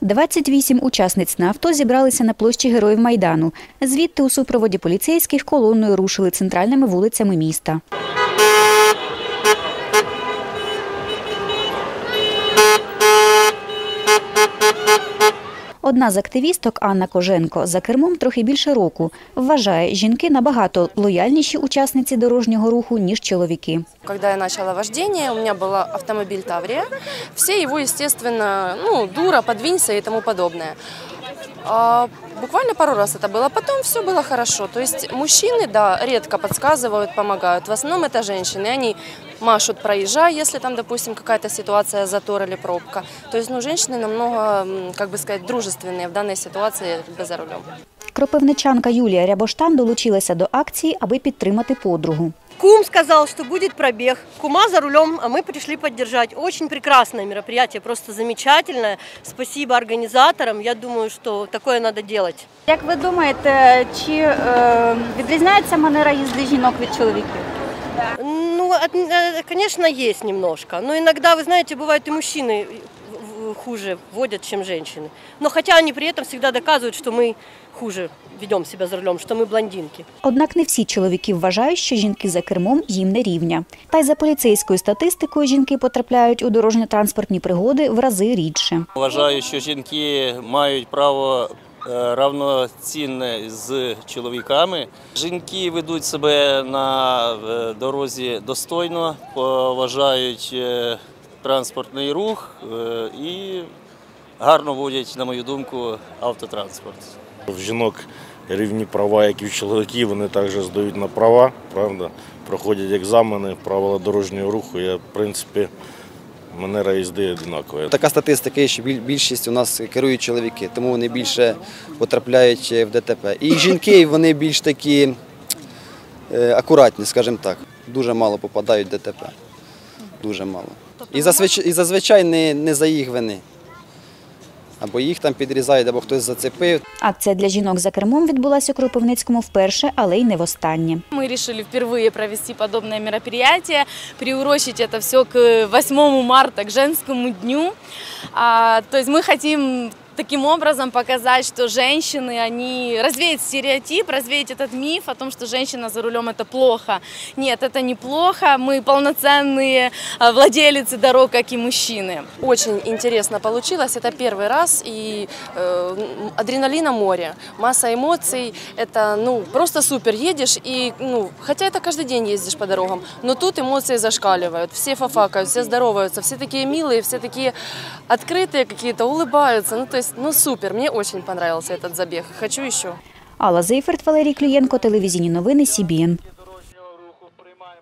28 учасниць на авто зібралися на площі Героїв Майдану. Звідти у супроводі поліцейських колоною рушили центральними вулицями міста. Одна з активісток Анна Коженко за кермом трохи більше року. Вважає, жінки набагато лояльніші учасниці дорожнього руху, ніж чоловіки. Коли я почала вождение, у мене був автомобіль Таврія. Все його, звісно, ну, дура, подвинься і тому подобное. А, буквально пару раз это было. Потом все было хорошо. То есть мужчины, да, редко подсказывают, помогают. В основном это женщины. Они машут, проезжая, если там, допустим, какая-то ситуация, затор или пробка. То есть, ну, женщины намного, м, как бы сказать, дружественные в данной ситуации когда за рулем. Кропивничанка Юлія Рябоштан долучилася до акції, аби підтримати подругу. Кум сказал, что будет пробег. Кума за рулем, а мы пришли поддержать. Очень прекрасное мероприятие, просто замечательное. Спасибо организаторам. Я думаю, что такое надо делать. Як ви думаєте, чи е, відрізняється манера їзди жінок від чоловіків? Ну, от- э, конечно, есть немножко. Но иногда, вы знаете, бывают и мужчины в- в- хуже водят, чем женщины. Но хотя они при этом всегда доказывают, что мы хуже ведем себя за рулем, что мы блондинки. Однак не всі чоловіки вважають, що жінки за кермом їм не рівня. Та й за поліцейською статистикою жінки потрапляють у дорожньо-транспортні пригоди в рази рідше. Вважаю, що жінки мають право е, равноцінне з чоловіками. Жінки ведуть себе на е, дорозі достойно, поважають е, транспортний рух е, і гарно водять, на мою думку, автотранспорт. В жінок рівні права, як і в чоловіків, вони також здають на права, правда, проходять екзамени, правила дорожнього руху. Я, в принципі, манера їзди однакова. Така статистика, є, що більшість у нас керують чоловіки, тому вони більше потрапляють в ДТП. І жінки вони більш такі е, акуратні, скажімо так. Дуже мало попадають в ДТП. Дуже мало. І зазвичай, і зазвичай не, не за їх вини. Або їх там підрізають, або хтось зацепив. Акція для жінок за кермом відбулася у Кропивницькому вперше, але й не востаннє. Мы решили впервые провести подобное мероприятие, приурочить это все к 8 марта, к женскому дню. А, то есть мы хотим таким образом показать, что женщины, они развеять стереотип, развеять этот миф о том, что женщина за рулем это плохо. Нет, это не плохо. Мы полноценные а, владелицы дорог, как и мужчины. Очень интересно получилось. Это первый раз, и э, адреналина море, масса эмоций. Это ну просто супер. Едешь и ну, хотя это каждый день ездишь по дорогам, но тут эмоции зашкаливают. Все фафакают, все здороваются, все такие милые, все такие открытые какие-то, улыбаются. Ну то есть, ну супер. Мне очень понравился этот забіг. Хочу еще. Алла Зейферт, Валерій Клієнко, телевізійні новини СІБІН.